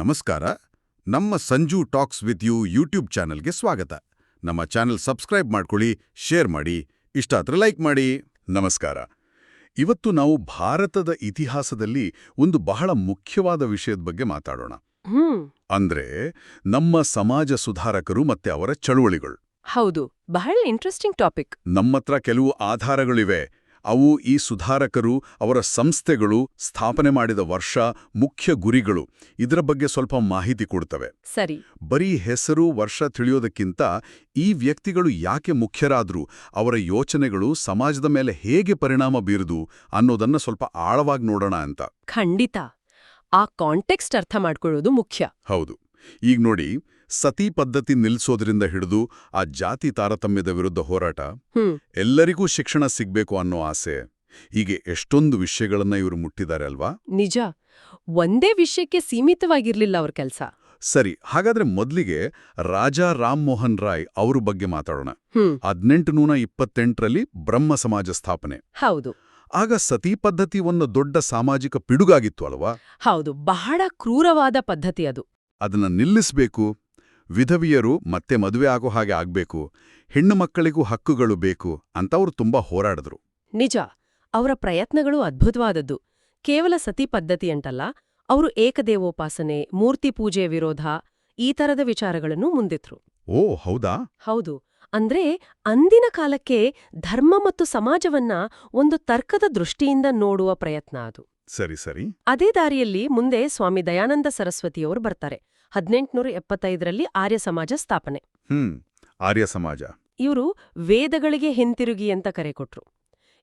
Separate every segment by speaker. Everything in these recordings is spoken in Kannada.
Speaker 1: ನಮಸ್ಕಾರ. ನಮ್ಮ Sanju talks with you YouTube ಚಾನೆಲ್ಗೆ ಸ್ವಾಗತ. ನಮ್ಮ ಚಾನೆಲ್ ಸಬ್ಸ್ಕ್ರೈಬ್ ಮಾಡ್ಕೊಳ್ಳಿ ಶೇರ್ ಮಾಡಿ ಇಷ್ಟ ಆದ್ರೆ ಲೈಕ್ ಮಾಡಿ. ನಮಸ್ಕಾರ. ಇವತ್ತು ನಾವು ಭಾರತದ ಇತಿಹಾಸದಲ್ಲಿ ಒಂದು ಬಹಳ ಮುಖ್ಯವಾದ ವಿಷಯದ ಬಗ್ಗೆ ಮಾತಾಡೋಣ. ಅಂದ್ರೆ ನಮ್ಮ ಸಮಾಜ ಸುಧಾರಕರು ಮತ್ತೆ ಅವರ ಚಳುವಳಿಗಳು.
Speaker 2: ಹೌದು ಬಹಳ ಇಂಟ್ರೆಸ್ಟಿಂಗ್ ಟಾಪಿಕ್
Speaker 1: ನಮ್ಮತ್ರ ಕೆಲವು ಆಧಾರಗಳಿವೆ. ಅವು ಈ ಸುಧಾರಕರು ಅವರ ಸಂಸ್ಥೆಗಳು ಸ್ಥಾಪನೆ ಮಾಡಿದ ವರ್ಷ ಮುಖ್ಯ ಗುರಿಗಳು. ಇದರ ಬಗ್ಗೆ ಸ್ವಲ್ಪ ಮಾಹಿತಿ ಕೊಡ್ತವೆ.
Speaker 2: ಸರಿ.
Speaker 1: ಬರೀ ಹೆಸರು ವರ್ಷ ತಿಳಿಯೋದಕ್ಕಿಂತ ಈ ವ್ಯಕ್ತಿಗಳು ಯಾಕೆ ಮುಖ್ಯರಾದ್ರು ಅವರ ಯೋಚನೆಗಳು ಸಮಾಜದ ಮೇಲೆ ಹೇಗೆ ಪರಿಣಾಮ ಬೀರುದು ಅನ್ನೋದನ್ನ ಸ್ವಲ್ಪ ಆಳವಾಗಿ ನೋಡೋಣ ಅಂತ.
Speaker 2: ಖಂಡಿತ. ಆ ಕಾಂಟೆಕ್ಸ್ಟ್ ಅರ್ಥ ಮಾಡ್ಕೊಳ್ಳೋದು ಮುಖ್ಯ.
Speaker 1: ಹೌದು. ಈಗ ನೋಡಿ ಸತಿ ಪದ್ಧತಿ ನಿಲ್ಲಿಸೋದ್ರಿಂದ ಹಿಡಿದು ಆ ಜಾತಿ ತಾರತಮ್ಯದ ವಿರುದ್ಧ ಹೋರಾಟ ಎಲ್ಲರಿಗೂ ಶಿಕ್ಷಣ ಸಿಗ್ಬೇಕು ಅನ್ನೋ ಆಸೆ. ಹೀಗೆ ಎಷ್ಟೊಂದು ವಿಷಯಗಳನ್ನ ಇವರು ಮುಟ್ಟಿದ್ದಾರೆ ಅಲ್ವಾ?
Speaker 2: ನಿಜ. ಒಂದೇ ವಿಷಯಕ್ಕೆ ಸೀಮಿತವಾಗಿರ್ಲಿಲ್ಲ ಅವ್ರ ಕೆಲಸ.
Speaker 1: ಸರಿ ಹಾಗಾದ್ರೆ ಮೊದಲಿಗೆ ರಾಜಾ ರಾಮ್ ಮೋಹನ್ ರಾಯ್ ಅವ್ರ ಬಗ್ಗೆ ಮಾತಾಡೋಣ. ಹದಿನೆಂಟು ನೂರ ಇಪ್ಪತ್ತೆಂಟರಲ್ಲಿ ಬ್ರಹ್ಮ ಸಮಾಜ ಸ್ಥಾಪನೆ.
Speaker 2: ಹೌದು.
Speaker 1: ಆಗ ಸತಿ ಪದ್ಧತಿ ಒಂದು ದೊಡ್ಡ ಸಾಮಾಜಿಕ ಪಿಡುಗಾಗಿತ್ತು ಅಲ್ವಾ?
Speaker 2: ಹೌದು ಬಹಳ ಕ್ರೂರವಾದ ಪದ್ಧತಿ ಅದು.
Speaker 1: ಅದನ್ನ ನಿಲ್ಲಿಸಬೇಕು. ವಿಧವಿಯರು ಮತ್ತೆ ಮದುವೆ ಆಗೋ ಹಾಗೆ ಆಗಬೇಕು. ಹೆಣ್ಣು ಮಕ್ಕಳಿಗೂ ಹಕ್ಕುಗಳು ಬೇಕು ಅಂತ ಅವರು ತುಂಬಾ ಹೋರಾಡಿದ್ರು.
Speaker 2: ನಿಜ ಅವರ ಪ್ರಯತ್ನಗಳು ಅದ್ಭುತವಾದದ್ದು. ಕೇವಲ ಸತಿ ಪದ್ಧತಿ ಅಂತಲ್ಲ ಅವರು ಏಕದೇವೋಪಾಸನೆ ಮೂರ್ತಿ ಪೂಜೆ ವಿರೋಧ ಈ ತರದ ವಿಚಾರಗಳನ್ನು ಮುಂದಿಟ್ರು.
Speaker 1: ಓ ಹೌದಾ?
Speaker 2: ಹೌದು. ಅಂದ್ರೆ ಅಂದಿನ ಕಾಲಕ್ಕೆ ಧರ್ಮ ಮತ್ತು ಸಮಾಜವನ್ನ ಒಂದು ತರ್ಕದ ದೃಷ್ಟಿಯಿಂದ ನೋಡುವ ಪ್ರಯತ್ನ ಅದು.
Speaker 1: ಸರಿ ಸರಿ.
Speaker 2: ಅದೇ ದಾರಿಯಲ್ಲಿ ಮುಂದೆ ಸ್ವಾಮಿ ದಯಾನಂದ ಸರಸ್ವತಿಯವರು ಬರ್ತಾರೆ. ಹದಿನೆಂಟುನೂರ ಎಪ್ಪತ್ತೈದರಲ್ಲಿ ಆರ್ಯ ಸಮಾಜ ಸ್ಥಾಪನೆ.
Speaker 1: ಹ್ಮ್ ಆರ್ಯ ಸಮಾಜ.
Speaker 2: ಇವರು ವೇದಗಳಿಗೆ ಹಿಂತಿರುಗಿ ಅಂತ ಕರೆ ಕೊಟ್ರು.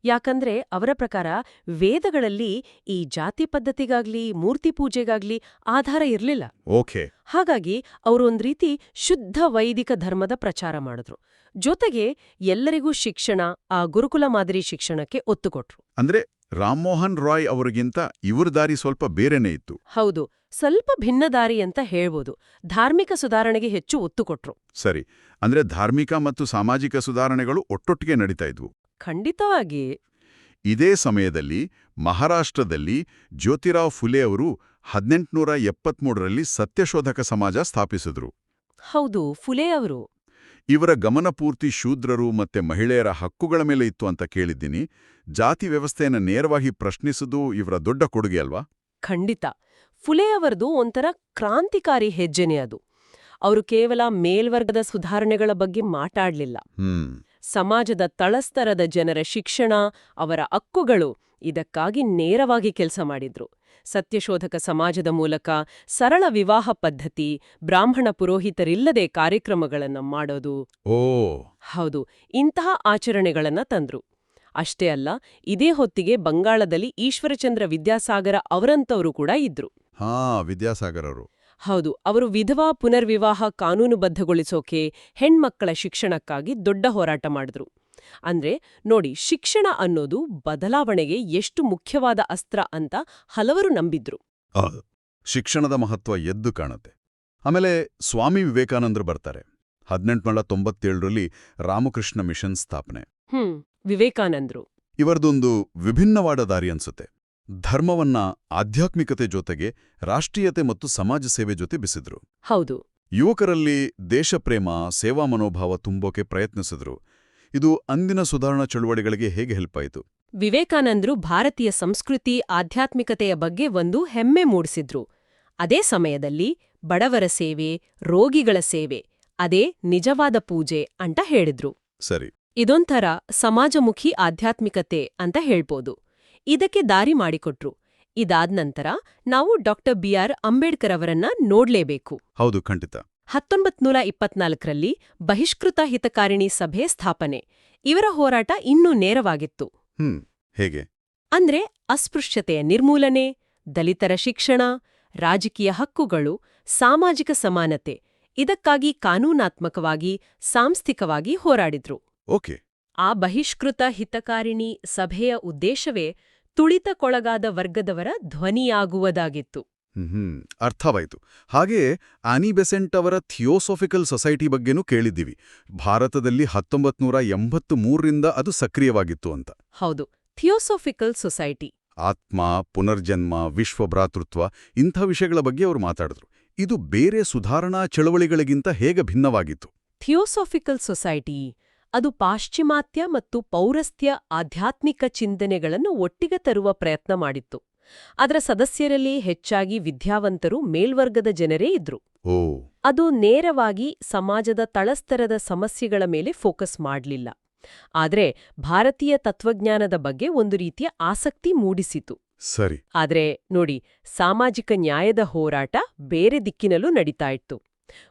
Speaker 2: ಯಾಕಂದ್ರೆ ಅವರ ಪ್ರಕಾರ ವೇದಗಳಲ್ಲಿ ಈ ಜಾತಿ ಪದ್ಧತಿಗಾಗ್ಲಿ ಮೂರ್ತಿ ಪೂಜೆಗಾಗ್ಲಿ ಆಧಾರ ಇರಲಿಲ್ಲ.
Speaker 1: ಓಕೆ.
Speaker 2: ಹಾಗಾಗಿ ಅವರು ಒಂದ್ ರೀತಿ ಶುದ್ಧ ವೈದಿಕ ಧರ್ಮದ ಪ್ರಚಾರ ಮಾಡಿದ್ರು. ಜೊತೆಗೆ ಎಲ್ಲರಿಗೂ ಶಿಕ್ಷಣ ಆ ಗುರುಕುಲ ಮಾದರಿ ಶಿಕ್ಷಣಕ್ಕೆ ಒತ್ತು ಕೊಟ್ರು.
Speaker 1: ಅಂದ್ರೆ ರಾಮ್ಮೋಹನ್ ರಾಯ್ ಅವರಿಗಿಂತ ಇವರ ದಾರಿ ಸ್ವಲ್ಪ ಬೇರೆನೇ ಇತ್ತು.
Speaker 2: ಹೌದು ಸ್ವಲ್ಪ ಭಿನ್ನ ದಾರಿ ಅಂತ ಹೇಳ್ಬೋದು. ಧಾರ್ಮಿಕ ಸುಧಾರಣೆಗೆ ಹೆಚ್ಚು ಒತ್ತು ಕೊಟ್ರು.
Speaker 1: ಸರಿ ಅಂದ್ರೆ ಧಾರ್ಮಿಕ ಮತ್ತು ಸಾಮಾಜಿಕ ಸುಧಾರಣೆಗಳು ಒಟ್ಟೊಟ್ಟಿಗೆ ನಡೀತಾ ಇದ್ವು.
Speaker 2: ಖಂಡಿತವಾಗಿ.
Speaker 1: ಇದೇ ಸಮಯದಲ್ಲಿ ಮಹಾರಾಷ್ಟ್ರದಲ್ಲಿ ಜ್ಯೋತಿರಾವ್ ಫುಲೆ ಅವರು ಹದಿನೆಂಟುನೂರ ಎಪ್ಪತ್ಮೂರರಲ್ಲಿ ಸತ್ಯಶೋಧಕ ಸಮಾಜ ಸ್ಥಾಪಿಸಿದ್ರು.
Speaker 2: ಹೌದು ಫುಲೆ ಅವರು.
Speaker 1: ಇವರ ಗಮನಪೂರ್ತಿ ಶೂದ್ರರು ಮತ್ತೆ ಮಹಿಳೆಯರ ಹಕ್ಕುಗಳ ಮೇಲೆ ಇತ್ತು ಅಂತ ಕೇಳಿದ್ದೀನಿ. ಜಾತಿ ವ್ಯವಸ್ಥೆಯನ್ನು ನೇರವಾಗಿ ಪ್ರಶ್ನಿಸುವುದು ಇವರ ದೊಡ್ಡ ಕೊಡುಗೆ ಅಲ್ವಾ?
Speaker 2: ಖಂಡಿತ. ಫುಲೆ ಅವರದು ಒಂಥರ ಕ್ರಾಂತಿಕಾರಿ ಹೆಜ್ಜೆನೆ ಅದು. ಅವರು ಕೇವಲ ಮೇಲ್ವರ್ಗದ ಸುಧಾರಣೆಗಳ ಬಗ್ಗೆ ಮಾತಾಡಲಿಲ್ಲ. ಸಮಾಜದ ತಳಸ್ತರದ ಜನರ ಶಿಕ್ಷಣ ಅವರ ಹಕ್ಕುಗಳು ಇದಕ್ಕಾಗಿ ನೇರವಾಗಿ ಕೆಲಸ ಮಾಡಿದ್ರು. ಸತ್ಯಶೋಧಕ ಸಮಾಜದ ಮೂಲಕ ಸರಳ ವಿವಾಹ ಪದ್ಧತಿ ಬ್ರಾಹ್ಮಣ ಪುರೋಹಿತರಿಲ್ಲದೆ ಕಾರ್ಯಕ್ರಮಗಳನ್ನು ಮಾಡೋದು
Speaker 1: ಓ.
Speaker 2: ಹೌದು ಇಂತಹ ಆಚರಣೆಗಳನ್ನು ತಂದ್ರು. ಅಷ್ಟೇ ಅಲ್ಲ ಇದೇ ಹೊತ್ತಿಗೆ ಬಂಗಾಳದಲ್ಲಿ ಈಶ್ವರಚಂದ್ರ ವಿದ್ಯಾಸಾಗರ ಅವರಂತವರು ಕೂಡ ಇದ್ರು.
Speaker 1: ಹಾ ವಿದ್ಯಾಸಾಗರರು
Speaker 2: ಹೌದು ಅವರು ವಿಧವಾ ಪುನರ್ವಿವಾಹ ಕಾನೂನುಬದ್ಧಗೊಳಿಸೋಕೆ ಹೆಣ್ಮಕ್ಕಳ ಶಿಕ್ಷಣಕ್ಕಾಗಿ ದೊಡ್ಡ ಹೋರಾಟ ಮಾಡಿದ್ರು. ಅಂದ್ರೆ ನೋಡಿ ಶಿಕ್ಷಣ ಅನ್ನೋದು ಬದಲಾವಣೆಗೆ ಎಷ್ಟು ಮುಖ್ಯವಾದ ಅಸ್ತ್ರ ಅಂತ ಹಲವರು ನಂಬಿದ್ರು.
Speaker 1: ಶಿಕ್ಷಣದ ಮಹತ್ವ ಎದ್ದು ಕಾಣುತ್ತೆ. ಆಮೇಲೆ ಸ್ವಾಮಿ ವಿವೇಕಾನಂದರು ಬರ್ತಾರೆ. ಹದಿನೆಂಟುನೂರ ತೊಂಬತ್ತೇಳರಲ್ಲಿ ರಾಮಕೃಷ್ಣ ಮಿಷನ್ ಸ್ಥಾಪನೆ.
Speaker 2: ಹ್ಮ್ ವಿವೇಕಾನಂದರು.
Speaker 1: ಇವರದೊಂದು ವಿಭಿನ್ನವಾದ ದಾರಿ ಅನ್ಸುತ್ತೆ. ಧರ್ಮವನ್ನ ಆಧ್ಯಾತ್ಮಿಕತೆ ಜೊತೆಗೆ ರಾಷ್ಟ್ರೀಯತೆ ಮತ್ತು ಸಮಾಜ ಸೇವೆ ಜೊತೆ ಬಿಸಿದ್ರು.
Speaker 2: ಹೌದು.
Speaker 1: ಯುವಕರಲ್ಲಿ ದೇಶಪ್ರೇಮ ಸೇವಾ ಮನೋಭಾವ ತುಂಬೋಕೆ ಪ್ರಯತ್ನಿಸಿದ್ರು. ಇದು ಅಂದಿನ ಸುಧಾರಣಾ ಚಳುವಳಿಗಳಿಗೆ ಹೇಗೆ ಹೆಲ್ಪ್ ಆಯಿತು?
Speaker 2: ವಿವೇಕಾನಂದರು ಭಾರತೀಯ ಸಂಸ್ಕೃತಿ ಆಧ್ಯಾತ್ಮಿಕತೆಯ ಬಗ್ಗೆ ಒಂದು ಹೆಮ್ಮೆ ಮೂಡಿಸಿದ್ರು. ಅದೇ ಸಮಯದಲ್ಲಿ ಬಡವರ ಸೇವೆ ರೋಗಿಗಳ ಸೇವೆ ಅದೇ ನಿಜವಾದ ಪೂಜೆ ಅಂತ ಹೇಳಿದ್ರು.
Speaker 1: ಸರಿ.
Speaker 2: ಇದೊಂಥರ ಸಮಾಜಮುಖಿ ಆಧ್ಯಾತ್ಮಿಕತೆ ಅಂತ ಹೇಳ್ಬೋದು. ಇದಕ್ಕೆ ದಾರಿ ಮಾಡಿಕೊಟ್ರು. ಇದಾದ್ನಂತರ ನಾವು ಡಾಕ್ಟರ್ ಬಿ ಆರ್ ಅಂಬೇಡ್ಕರ್ ಅವರನ್ನ ನೋಡ್ಲೇಬೇಕು.
Speaker 1: ಹೌದು ಖಂಡಿತ.
Speaker 2: ಹತ್ತೊಂಬತ್ ನೂರ ಇಪ್ಪತ್ನಾಲ್ಕರಲ್ಲಿ ಬಹಿಷ್ಕೃತ ಹಿತಕಾರಿಣಿ ಸಭೆ ಸ್ಥಾಪನೆ. ಇವರ ಹೋರಾಟ ಇನ್ನೂ ನೇರವಾಗಿತ್ತು.
Speaker 1: ಹ್ಮ್ ಹೇಗೆ?
Speaker 2: ಅಂದ್ರೆ ಅಸ್ಪೃಶ್ಯತೆಯ ನಿರ್ಮೂಲನೆ ದಲಿತರ ಶಿಕ್ಷಣ ರಾಜಕೀಯ ಹಕ್ಕುಗಳು ಸಾಮಾಜಿಕ ಸಮಾನತೆ ಇದಕ್ಕಾಗಿ ಕಾನೂನಾತ್ಮಕವಾಗಿ ಸಾಂಸ್ಥಿಕವಾಗಿ ಹೋರಾಡಿದ್ರು.
Speaker 1: ಓಕೆ.
Speaker 2: ಆ ಬಹಿಷ್ಕೃತ ಹಿತಕಾರಿಣಿ ಸಭೆಯ ಉದ್ದೇಶವೇ ತುಳಿತಕ್ಕೊಳಗಾದ ವರ್ಗದವರ ಧ್ವನಿಯಾಗುವುದಾಗಿತ್ತು.
Speaker 1: ಹ್ಮ್ ಅರ್ಥವಾಯಿತು. ಹಾಗೆಯೇ ಆನಿ ಬೆಸೆಂಟ್ ಅವರ ಥಿಯೋಸೋಫಿಕಲ್ ಸೊಸೈಟಿ ಬಗ್ಗೆನೂ ಕೇಳಿದ್ದೀವಿ. ಭಾರತದಲ್ಲಿ ಹತ್ತೊಂಬತ್ ನೂರ ಎಂಬತ್ತು ಮೂರರಿಂದ ಅದು ಸಕ್ರಿಯವಾಗಿತ್ತು ಅಂತ.
Speaker 2: ಹೌದು ಥಿಯೋಸೋಫಿಕಲ್ ಸೊಸೈಟಿ.
Speaker 1: ಆತ್ಮ ಪುನರ್ಜನ್ಮ ವಿಶ್ವ ಭ್ರಾತೃತ್ವ ಇಂಥ ವಿಷಯಗಳ ಬಗ್ಗೆ ಅವರು ಮಾತಾಡಿದ್ರು. ಇದು ಬೇರೆ ಸುಧಾರಣಾ ಚಳವಳಿಗಳಿಗಿಂತ ಹೇಗೆ ಭಿನ್ನವಾಗಿತ್ತು?
Speaker 2: ಥಿಯೋಸೋಫಿಕಲ್ ಸೊಸೈಟಿ ಅದು ಪಾಶ್ಚಿಮಾತ್ಯ ಮತ್ತು ಪೌರಸ್ತ್ಯ ಆಧ್ಯಾತ್ಮಿಕ ಚಿಂತನೆಗಳನ್ನು ಒಟ್ಟಿಗೆ ತರುವ ಪ್ರಯತ್ನ ಮಾಡಿತ್ತು. ಅದರ ಸದಸ್ಯರಲ್ಲಿ ಹೆಚ್ಚಾಗಿ ವಿದ್ಯಾವಂತರು ಮೇಲ್ವರ್ಗದ ಜನರೇ ಇದ್ರು. ಅದು ನೇರವಾಗಿ ಸಮಾಜದ ತಳಸ್ತರದ ಸಮಸ್ಯೆಗಳ ಮೇಲೆ ಫೋಕಸ್ ಮಾಡಲಿಲ್ಲ. ಆದರೆ ಭಾರತೀಯ ತತ್ವಜ್ಞಾನದ ಬಗ್ಗೆ ಒಂದು ರೀತಿಯ ಆಸಕ್ತಿ ಮೂಡಿಸಿತು.
Speaker 1: ಸರಿ.
Speaker 2: ಆದ್ರೆ ನೋಡಿ ಸಾಮಾಜಿಕ ನ್ಯಾಯದ ಹೋರಾಟ ಬೇರೆ ದಿಕ್ಕಿನಲ್ಲೂ ನಡೀತಾ ಇತ್ತು.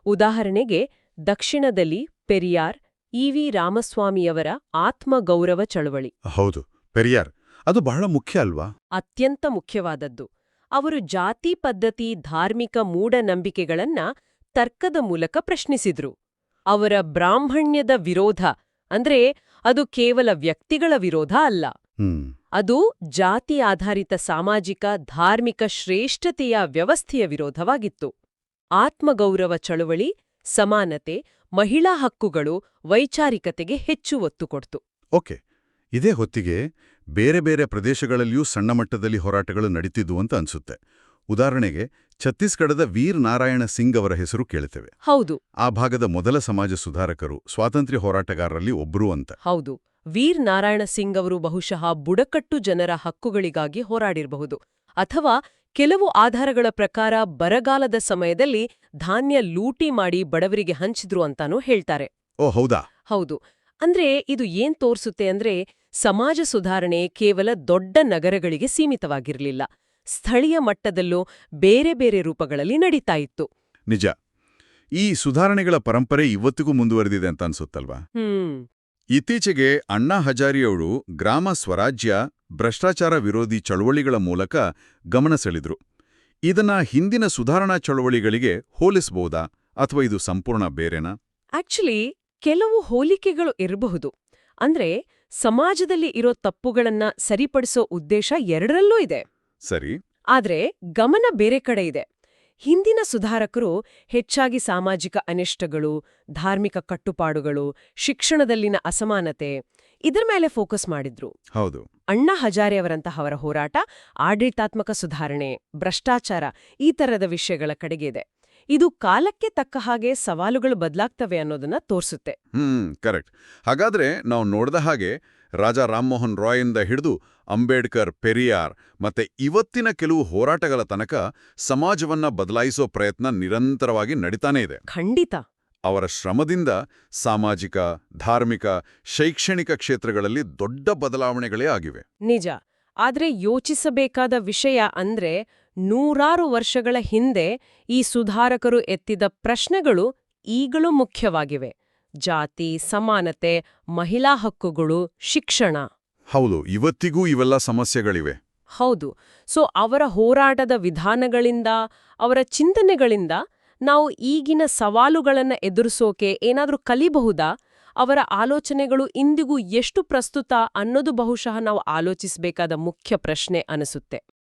Speaker 2: ಉದಾಹರಣೆಗೆ ದಕ್ಷಿಣದಲ್ಲಿ ಪೆರಿಯಾರ್ ಇ ವಿ ರಾಮಸ್ವಾಮಿಯವರ ಆತ್ಮಗೌರವ ಚಳವಳಿ.
Speaker 1: ಹೌದು ಪೆರಿಯಾರ್. ಅದು ಬಹಳ ಮುಖ್ಯ ಅಲ್ವಾ?
Speaker 2: ಅತ್ಯಂತ ಮುಖ್ಯವಾದದ್ದು. ಅವರು ಜಾತಿ ಪದ್ಧತಿ ಧಾರ್ಮಿಕ ಮೂಢನಂಬಿಕೆಗಳನ್ನ ತರ್ಕದ ಮೂಲಕ ಪ್ರಶ್ನಿಸಿದ್ರು. ಅವರ ಬ್ರಾಹ್ಮಣ್ಯದ ವಿರೋಧ ಅಂದ್ರೆ ಅದು ಕೇವಲ ವ್ಯಕ್ತಿಗಳ ವಿರೋಧ ಅಲ್ಲ. ಅದು ಜಾತಿ ಆಧಾರಿತ ಸಾಮಾಜಿಕ ಧಾರ್ಮಿಕ ಶ್ರೇಷ್ಠತೆಯ ವ್ಯವಸ್ಥೆಯ ವಿರೋಧವಾಗಿತ್ತು. ಆತ್ಮಗೌರವ ಚಳುವಳಿ ಸಮಾನತೆ ಮಹಿಳಾ ಹಕ್ಕುಗಳು ವೈಚಾರಿಕತೆಗೆ ಹೆಚ್ಚು ಒತ್ತು ಕೊಡ್ತು.
Speaker 1: ಓಕೆ. ಇದೇ ಹೊತ್ತಿಗೆ ಬೇರೆ ಬೇರೆ ಪ್ರದೇಶಗಳಲ್ಲಿಯೂ ಸಣ್ಣ ಮಟ್ಟದಲ್ಲಿ ಹೋರಾಟಗಳು ನಡೀತಿದ್ವು ಅಂತ ಅನ್ಸುತ್ತೆ. ಉದಾಹರಣೆಗೆ ಛತ್ತೀಸ್ಗಢದ ವೀರ್ ನಾರಾಯಣ ಸಿಂಗ್ ಅವರ ಹೆಸರು ಕೇಳುತ್ತೇವೆ
Speaker 2: ಹೌದು.
Speaker 1: ಆ ಭಾಗದ ಮೊದಲ ಸಮಾಜ ಸುಧಾರಕರು ಸ್ವಾತಂತ್ರ್ಯ ಹೋರಾಟಗಾರರಲ್ಲಿ ಒಬ್ಬರು ಅಂತ.
Speaker 2: ಹೌದು. ವೀರ್ ನಾರಾಯಣ ಸಿಂಗ್ ಅವರು ಬಹುಶಃ ಬುಡಕಟ್ಟು ಜನರ ಹಕ್ಕುಗಳಿಗಾಗಿ ಹೋರಾಡಿರಬಹುದು. ಅಥವಾ ಕೆಲವು ಆಧಾರಗಳ ಪ್ರಕಾರ ಬರಗಾಲದ ಸಮಯದಲ್ಲಿ ಧಾನ್ಯ ಲೂಟಿ ಮಾಡಿ ಬಡವರಿಗೆ ಹಂಚಿದ್ರು ಅಂತಾನೂ ಹೇಳ್ತಾರೆ.
Speaker 1: ಓ ಹೌದಾ?
Speaker 2: ಹೌದು. ಅಂದ್ರೆ ಇದು ಏನ್ ತೋರಿಸುತ್ತೆ ಅಂದ್ರೆ ಸಮಾಜ ಸುಧಾರಣೆ ಕೇವಲ ದೊಡ್ಡ ನಗರಗಳಿಗೆ ಸೀಮಿತವಾಗಿರಲಿಲ್ಲ. ಸ್ಥಳೀಯ ಮಟ್ಟದಲ್ಲೂ ಬೇರೆ ಬೇರೆ ರೂಪಗಳಲ್ಲಿ ನಡೀತಾ ಇತ್ತು.
Speaker 1: ನಿಜ. ಈ ಸುಧಾರಣೆಗಳ ಪರಂಪರೆ ಇವತ್ತಿಗೂ ಮುಂದುವರೆದಿದೆ ಅಂತ ಅನ್ಸುತ್ತಲ್ವಾ?
Speaker 2: ಹ್ಮ್.
Speaker 1: ಇತ್ತೀಚೆಗೆ ಅಣ್ಣಾ ಹಜಾರಿಯವರು ಗ್ರಾಮ ಸ್ವರಾಜ್ಯ ಭ್ರಷ್ಟಾಚಾರ ವಿರೋಧಿ ಚಳವಳಿಗಳ ಮೂಲಕ ಗಮನ ಸೆಳೆದ್ರು. ಇದನ್ನ ಹಿಂದಿನ ಸುಧಾರಣಾ ಚಳವಳಿಗಳಿಗೆ ಹೋಲಿಸಬಹುದಾ ಅಥವಾ ಇದು ಸಂಪೂರ್ಣ ಬೇರೆನಾ?
Speaker 2: ಆಕ್ಚುಲಿ ಕೆಲವು ಹೋಲಿಕೆಗಳು ಇರಬಹುದು. ಅಂದ್ರೆ ಸಮಾಜದಲ್ಲಿ ಇರೋ ತಪ್ಪುಗಳನ್ನ ಸರಿಪಡಿಸೋ ಉದ್ದೇಶ ಎರಡರಲ್ಲೂ ಇದೆ.
Speaker 1: ಸರಿ.
Speaker 2: ಆದ್ರೆ ಗಮನ ಬೇರೆ ಕಡೆ ಇದೆ. ಹಿಂದಿನ ಸುಧಾರಕರು ಹೆಚ್ಚಾಗಿ ಸಾಮಾಜಿಕ ಅನಿಷ್ಟಗಳು ಧಾರ್ಮಿಕ ಕಟ್ಟುಪಾಡುಗಳು ಶಿಕ್ಷಣದಲ್ಲಿನ ಅಸಮಾನತೆ ಇದರ ಮೇಲೆ ಫೋಕಸ್ ಮಾಡಿದ್ರು.
Speaker 1: ಹೌದು.
Speaker 2: ಅಣ್ಣಾ ಹಜಾರೆಯವರಂತಹವರ ಹೋರಾಟ ಆಡಳಿತಾತ್ಮಕ ಸುಧಾರಣೆ ಭ್ರಷ್ಟಾಚಾರ ಈ ತರದ ವಿಷಯಗಳ ಕಡೆಗೆ ಇದೆ. ಇದು ಕಾಲಕ್ಕೆ ತಕ್ಕ ಹಾಗೆ ಸವಾಲುಗಳು ಬದಲಾಗ್ತವೆ ಅನ್ನೋದನ್ನ ತೋರಿಸುತ್ತೆ.
Speaker 1: Hmm correct. ಹಾಗಾದ್ರೆ ನಾವು ನೋಡಿದ ಹಾಗೆ ರಾಜಾ ರಾಯ್ ಇಂದ ಹಿಡಿದು ಅಂಬೇಡ್ಕರ್ ಪೆರಿಯಾರ್ ಮತ್ತೆ ಇವತ್ತಿನ ಕೆಲವು ಹೋರಾಟಗಳ ತನಕ ಸಮಾಜವನ್ನ ಬದಲಾಯಿಸೋ ಪ್ರಯತ್ನ ನಿರಂತರವಾಗಿ ನಡೀತಾನೇ ಇದೆ.
Speaker 2: ಖಂಡಿತ.
Speaker 1: ಅವರ ಶ್ರಮದಿಂದ ಸಾಮಾಜಿಕ ಧಾರ್ಮಿಕ ಶೈಕ್ಷಣಿಕ ಕ್ಷೇತ್ರಗಳಲ್ಲಿ ದೊಡ್ಡ ಬದಲಾವಣೆಗಳೇ ಆಗಿವೆ.
Speaker 2: ನಿಜ. ಆದ್ರೆ ಯೋಚಿಸಬೇಕಾದ ವಿಷಯ ಅಂದ್ರೆ ನೂರಾರು ವರ್ಷಗಳ ಹಿಂದೆ ಈ ಸುಧಾರಕರು ಎತ್ತಿದ ಪ್ರಶ್ನೆಗಳು ಈಗಲೂ ಮುಖ್ಯವಾಗಿವೆ. ಜಾತಿ ಸಮಾನತೆ ಮಹಿಳಾ ಹಕ್ಕುಗಳು ಶಿಕ್ಷಣ.
Speaker 1: ಹೌದು ಇವತ್ತಿಗೂ ಇವೆಲ್ಲ ಸಮಸ್ಯೆಗಳಿವೆ.
Speaker 2: ಹೌದು. ಸೊ ಅವರ ಹೋರಾಟದ ವಿಧಾನಗಳಿಂದ ಅವರ ಚಿಂತನೆಗಳಿಂದ ನಾವು ಈಗಿನ ಸವಾಲುಗಳನ್ನು ಎದುರಿಸೋಕೆ ಏನಾದರೂ ಕಲಿಬಹುದಾ? ಅವರ ಆಲೋಚನೆಗಳು ಇಂದಿಗೂ ಎಷ್ಟು ಪ್ರಸ್ತುತ ಅನ್ನೋದು ಬಹುಶಃ ನಾವು ಆಲೋಚಿಸಬೇಕಾದ ಮುಖ್ಯ ಪ್ರಶ್ನೆ ಅನಿಸುತ್ತೆ.